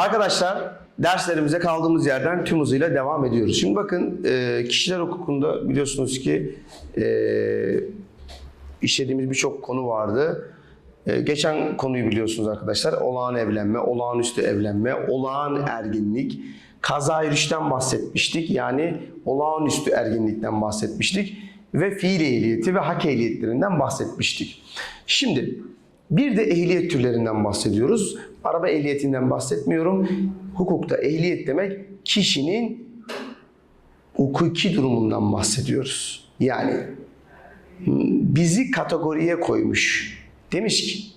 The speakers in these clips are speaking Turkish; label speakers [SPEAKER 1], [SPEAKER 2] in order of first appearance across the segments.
[SPEAKER 1] Arkadaşlar derslerimize kaldığımız yerden tüm hızıyla devam ediyoruz. Şimdi bakın e, kişiler hukukunda biliyorsunuz ki e, işlediğimiz birçok konu vardı. E, geçen konuyu biliyorsunuz arkadaşlar. Olağan evlenme, olağanüstü evlenme, olağan erginlik, kaza yürüyüşten bahsetmiştik. Yani olağanüstü erginlikten bahsetmiştik. Ve fiil ehliyeti ve hak ehliyetlerinden bahsetmiştik. Şimdi bir de ehliyet türlerinden bahsediyoruz. Araba ehliyetinden bahsetmiyorum. Hukukta ehliyet demek kişinin hukuki durumundan bahsediyoruz. Yani bizi kategoriye koymuş. Demiş ki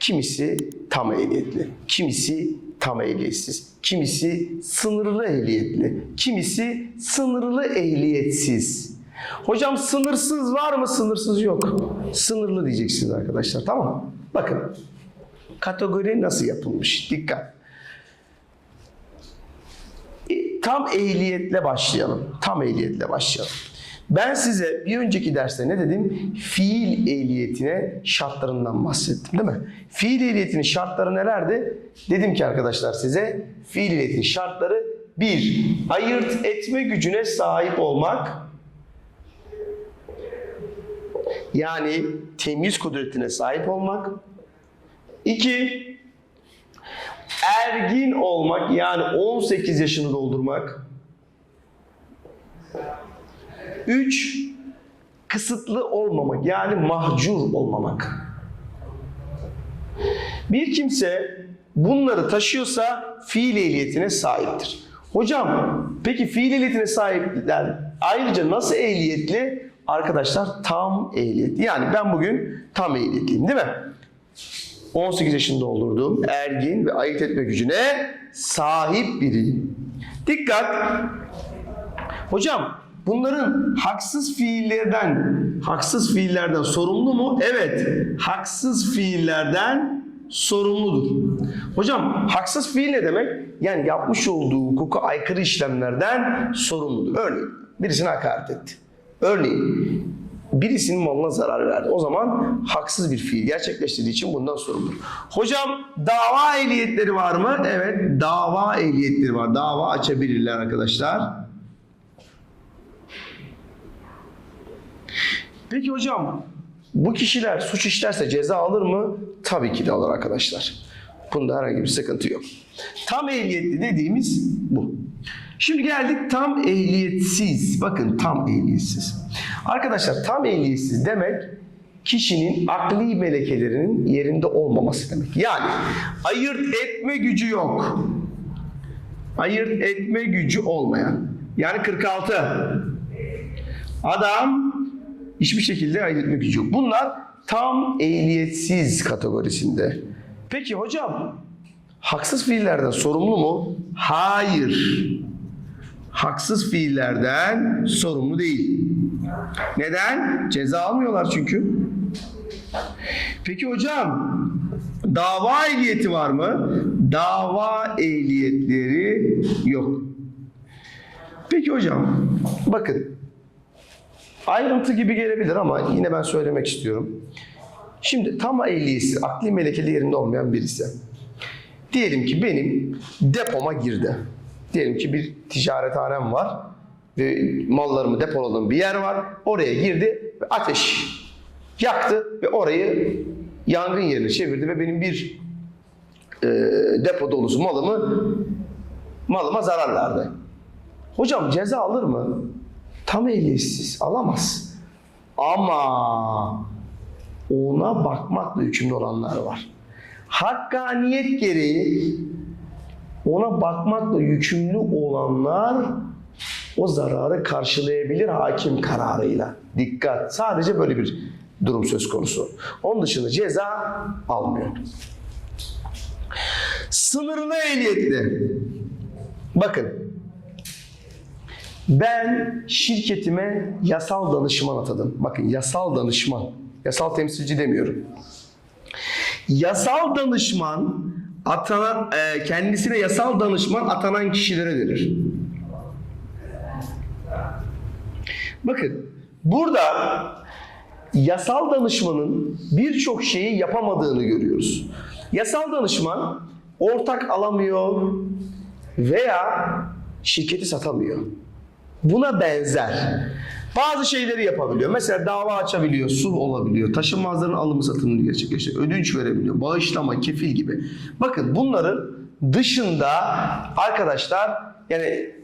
[SPEAKER 1] kimisi tam ehliyetli, kimisi tam ehliyetsiz, kimisi sınırlı ehliyetli, kimisi sınırlı ehliyetsiz. Hocam sınırsız var mı? Sınırsız yok. Sınırlı diyeceksiniz arkadaşlar tamam mı? Bakın kategori nasıl yapılmış? Dikkat. E, Tam ehliyetle başlayalım. Tam ehliyetle başlayalım. Ben size bir önceki derste ne dedim? Fiil ehliyetine şartlarından bahsettim değil mi? Fiil ehliyetinin şartları nelerdi? Dedim ki arkadaşlar size fiil ehliyetinin şartları bir, ayırt etme gücüne sahip olmak. Yani temyiz kudretine sahip olmak. İki, ergin olmak yani 18 yaşını doldurmak. 3. Kısıtlı olmamak yani mahcur olmamak. Bir kimse bunları taşıyorsa fiil ehliyetine sahiptir. Hocam peki fiil ehliyetine sahipler ayrıca nasıl ehliyetli? Arkadaşlar tam ehliyetli. Yani ben bugün tam ehliyetliyim değil mi? 18 yaşında doldurduğum ergin ve ayırt etme gücüne sahip biriyim. Dikkat! Hocam bunların haksız fiillerden haksız fiillerden sorumlu mu? Evet. Haksız fiillerden sorumludur. Hocam haksız fiil ne demek? Yani yapmış olduğu hukuka aykırı işlemlerden sorumludur. Örneğin birisine hakaret etti. Örneğin birisinin malına zarar verdi. O zaman haksız bir fiil gerçekleştirdiği için bundan sorumludur. Hocam dava ehliyetleri var mı? Evet dava ehliyetleri var. Dava açabilirler arkadaşlar. Peki hocam bu kişiler suç işlerse ceza alır mı? Tabii ki de alır arkadaşlar. Bunda herhangi bir sıkıntı yok. Tam ehliyetli dediğimiz bu. Şimdi geldik tam ehliyetsiz. Bakın tam ehliyetsiz. Arkadaşlar tam ehliyetsiz demek kişinin akli melekelerinin yerinde olmaması demek. Yani ayırt etme gücü yok. Ayırt etme gücü olmayan. Yani 46. Adam hiçbir şekilde ayırt etme gücü yok. Bunlar tam ehliyetsiz kategorisinde. Peki hocam haksız fiillerden sorumlu mu? Hayır. Haksız fiillerden sorumlu değil. Neden? Ceza almıyorlar çünkü. Peki hocam dava ehliyeti var mı? Dava ehliyetleri yok. Peki hocam bakın ayrıntı gibi gelebilir ama yine ben söylemek istiyorum. Şimdi tam ehliyetsiz, akli melekeli yerinde olmayan birisi. Diyelim ki benim depoma girdi. Diyelim ki bir ticarethanem var ve mallarımı depoladığım bir yer var. Oraya girdi ve ateş yaktı ve orayı yangın yerine çevirdi ve benim bir e, depo dolusu malımı malıma zarar verdi. Hocam ceza alır mı? Tam ehliyetsiz alamaz. Ama ona bakmakla yükümlü olanlar var. Hakkaniyet gereği ona bakmakla yükümlü olanlar o zararı karşılayabilir hakim kararıyla. Dikkat. Sadece böyle bir durum söz konusu. Onun dışında ceza almıyor. Sınırlı ehliyetli. Bakın. Ben şirketime yasal danışman atadım. Bakın yasal danışman. Yasal temsilci demiyorum. Yasal danışman atanan, e, kendisine yasal danışman atanan kişilere denir. Bakın burada yasal danışmanın birçok şeyi yapamadığını görüyoruz. Yasal danışman ortak alamıyor veya şirketi satamıyor. Buna benzer. Bazı şeyleri yapabiliyor. Mesela dava açabiliyor, su olabiliyor, taşınmazların alımı satımını gerçekleştiriyor, ödünç verebiliyor, bağışlama, kefil gibi. Bakın bunların dışında arkadaşlar yani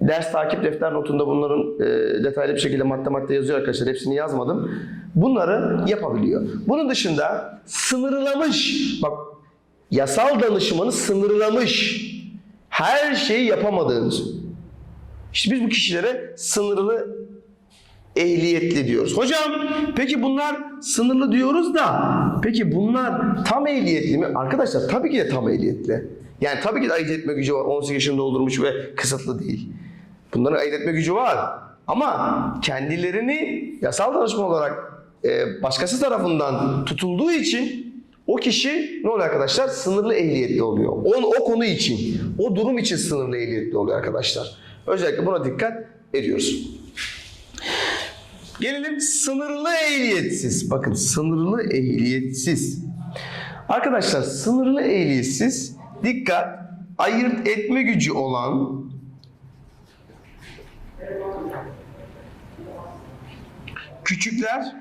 [SPEAKER 1] ders takip defter notunda bunların e, detaylı bir şekilde madde madde yazıyor arkadaşlar. Hepsini yazmadım. Bunları yapabiliyor. Bunun dışında sınırlamış, bak yasal danışmanı sınırlamış her şeyi yapamadığımız. İşte biz bu kişilere sınırlı ehliyetli diyoruz. Hocam peki bunlar sınırlı diyoruz da peki bunlar tam ehliyetli mi? Arkadaşlar tabii ki de tam ehliyetli. Yani tabii ki de ayırt etme gücü var. 18 yaşını doldurmuş ve kısıtlı değil. Bunların ayırt etme gücü var. Ama kendilerini yasal danışman olarak e, başkası tarafından tutulduğu için o kişi ne oluyor arkadaşlar? Sınırlı ehliyetli oluyor. O, o konu için, o durum için sınırlı ehliyetli oluyor arkadaşlar. Özellikle buna dikkat ediyoruz. Gelelim sınırlı ehliyetsiz. Bakın sınırlı ehliyetsiz. Arkadaşlar sınırlı ehliyetsiz dikkat ayırt etme gücü olan küçükler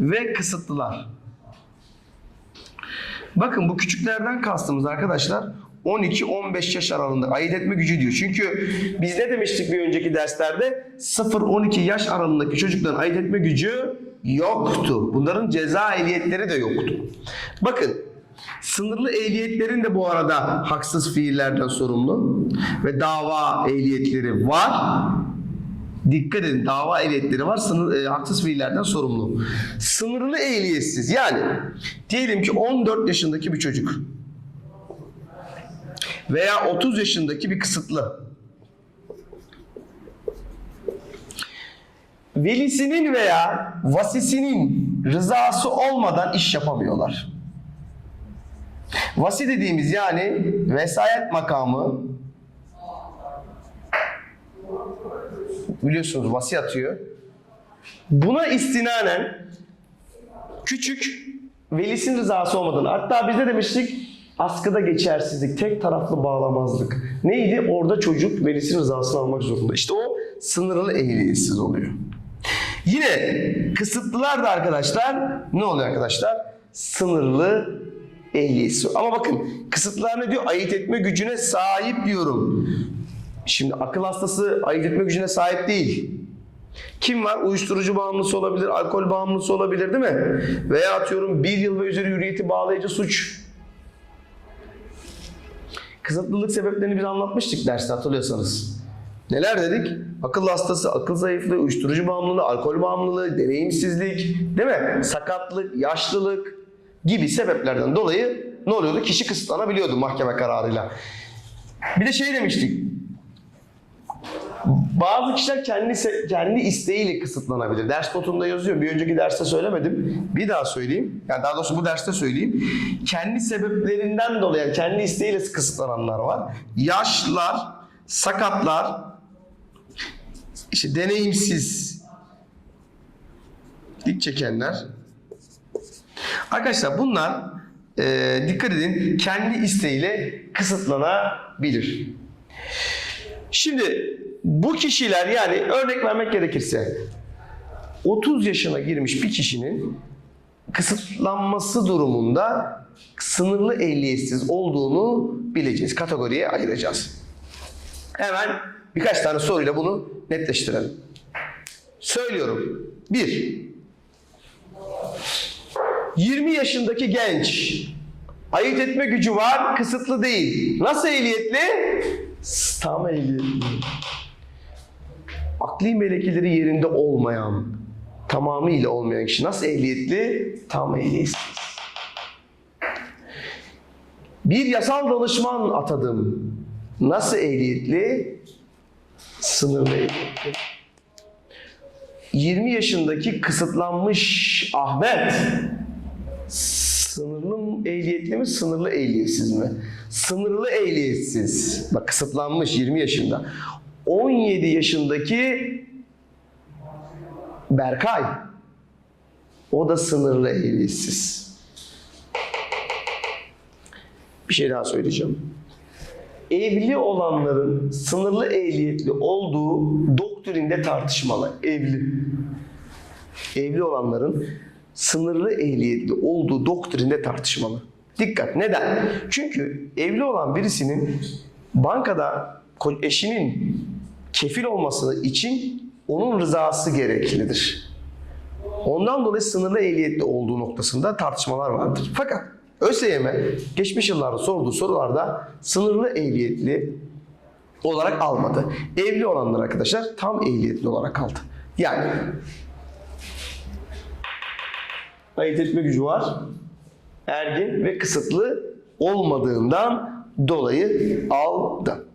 [SPEAKER 1] ve kısıtlılar. Bakın bu küçüklerden kastımız arkadaşlar 12-15 yaş aralığında ayırt etme gücü diyor. Çünkü biz ne demiştik bir önceki derslerde? 0-12 yaş aralığındaki çocukların ayırt etme gücü yoktu. Bunların ceza ehliyetleri de yoktu. Bakın sınırlı ehliyetlerin de bu arada haksız fiillerden sorumlu ve dava ehliyetleri var. Dikkat edin dava ehliyetleri var sınır, e, haksız fiillerden sorumlu. Sınırlı ehliyetsiz yani diyelim ki 14 yaşındaki bir çocuk veya 30 yaşındaki bir kısıtlı velisinin veya vasisinin rızası olmadan iş yapamıyorlar. Vasi dediğimiz yani vesayet makamı biliyorsunuz vasi atıyor. Buna istinanen küçük velisinin rızası olmadan hatta biz ne demiştik? Askıda geçersizlik, tek taraflı bağlamazlık. Neydi? Orada çocuk velisinin rızasını almak zorunda. İşte o sınırlı ehliyetsiz oluyor. Yine kısıtlılar da arkadaşlar ne oluyor arkadaşlar? Sınırlı ehliyetsiz. Ama bakın kısıtlılar ne diyor? Ayırt etme gücüne sahip diyorum. Şimdi akıl hastası ayırt etme gücüne sahip değil. Kim var? Uyuşturucu bağımlısı olabilir, alkol bağımlısı olabilir değil mi? Veya atıyorum bir yıl ve üzeri hürriyeti bağlayıcı suç. Kısıtlılık sebeplerini biz anlatmıştık derste hatırlıyorsanız. Neler dedik? Akıl hastası, akıl zayıflığı, uyuşturucu bağımlılığı, alkol bağımlılığı, deneyimsizlik, değil mi? Sakatlık, yaşlılık gibi sebeplerden dolayı ne oluyordu? Kişi kısıtlanabiliyordu mahkeme kararıyla. Bir de şey demiştik. Bazı kişiler kendi kendi isteğiyle kısıtlanabilir. Ders notunda yazıyor. Bir önceki derste söylemedim. Bir daha söyleyeyim. Yani daha doğrusu bu derste söyleyeyim. Kendi sebeplerinden dolayı, kendi isteğiyle kısıtlananlar var. Yaşlılar, sakatlar, işte deneyimsiz, dik çekenler. Arkadaşlar bunlar e, dikkat edin kendi isteğiyle kısıtlanabilir. Şimdi bu kişiler yani örnek vermek gerekirse 30 yaşına girmiş bir kişinin kısıtlanması durumunda sınırlı ehliyetsiz olduğunu bileceğiz. Kategoriye ayıracağız. Hemen birkaç tane soruyla bunu netleştirelim. Söylüyorum. 1. 20 yaşındaki genç ayırt etme gücü var, kısıtlı değil. Nasıl ehliyetli? Tam ehliyetli. Akli melekeleri yerinde olmayan, tamamıyla olmayan kişi nasıl ehliyetli? Tam ehliyetsiz. Bir yasal danışman atadım. Nasıl ehliyetli? Sınırlı ehliyetli. 20 yaşındaki kısıtlanmış Ahmet sınırlı ehliyetli mi, sınırlı ehliyetsiz mi? Sınırlı ehliyetsiz. Bak kısıtlanmış 20 yaşında. 17 yaşındaki Berkay. O da sınırlı ehliyetsiz. Bir şey daha söyleyeceğim. Evli olanların sınırlı ehliyetli olduğu doktrinde tartışmalı. Evli. Evli olanların sınırlı ehliyetli olduğu doktrinde tartışmalı. Dikkat. Neden? Çünkü evli olan birisinin bankada eşinin kefil olması için onun rızası gereklidir. Ondan dolayı sınırlı ehliyetli olduğu noktasında tartışmalar vardır. Fakat ÖSYM geçmiş yıllarda sorduğu sorularda sınırlı ehliyetli olarak almadı. Evli olanlar arkadaşlar tam ehliyetli olarak aldı. Yani ayırt etme gücü var. Ergin ve kısıtlı olmadığından dolayı aldı.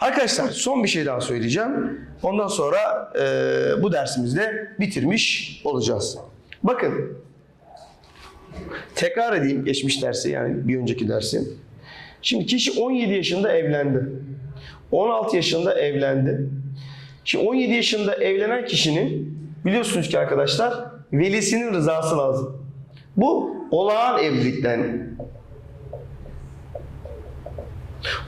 [SPEAKER 1] Arkadaşlar son bir şey daha söyleyeceğim. Ondan sonra e, bu dersimizde bitirmiş olacağız. Bakın tekrar edeyim geçmiş dersi yani bir önceki dersi. Şimdi kişi 17 yaşında evlendi. 16 yaşında evlendi. Şimdi 17 yaşında evlenen kişinin biliyorsunuz ki arkadaşlar velisinin rızası lazım. Bu olağan evlilikten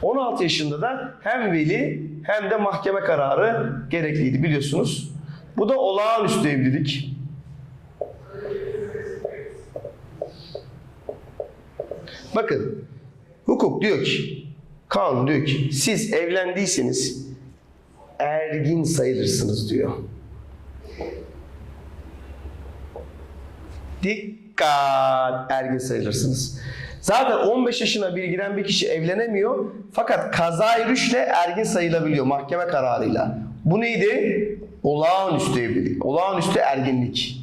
[SPEAKER 1] 16 yaşında da hem veli hem de mahkeme kararı gerekliydi biliyorsunuz. Bu da olağanüstü evlilik. Bakın hukuk diyor ki, kanun diyor ki siz evlendiyseniz ergin sayılırsınız diyor. Dikkat ergin sayılırsınız. Zaten 15 yaşına bir giren bir kişi evlenemiyor fakat kazayı rüşle ergin sayılabiliyor mahkeme kararıyla. Bu neydi? Olağanüstü evlilik, olağanüstü erginlik.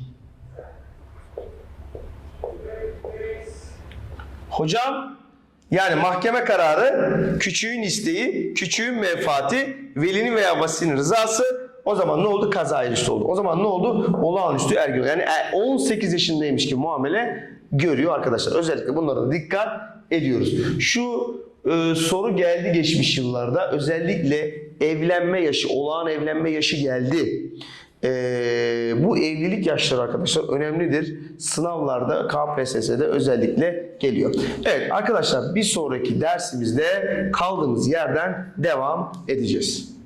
[SPEAKER 1] Hocam yani mahkeme kararı küçüğün isteği, küçüğün menfaati, velinin veya vasinin rızası o zaman ne oldu? Kaza oldu. O zaman ne oldu? Olağanüstü ergen. Yani e- 18 yaşındaymış gibi muamele görüyor arkadaşlar. Özellikle bunlara dikkat ediyoruz. Şu e, soru geldi geçmiş yıllarda. Özellikle evlenme yaşı, olağan evlenme yaşı geldi. E, bu evlilik yaşları arkadaşlar önemlidir. Sınavlarda KPSS'de özellikle geliyor. Evet arkadaşlar bir sonraki dersimizde kaldığımız yerden devam edeceğiz.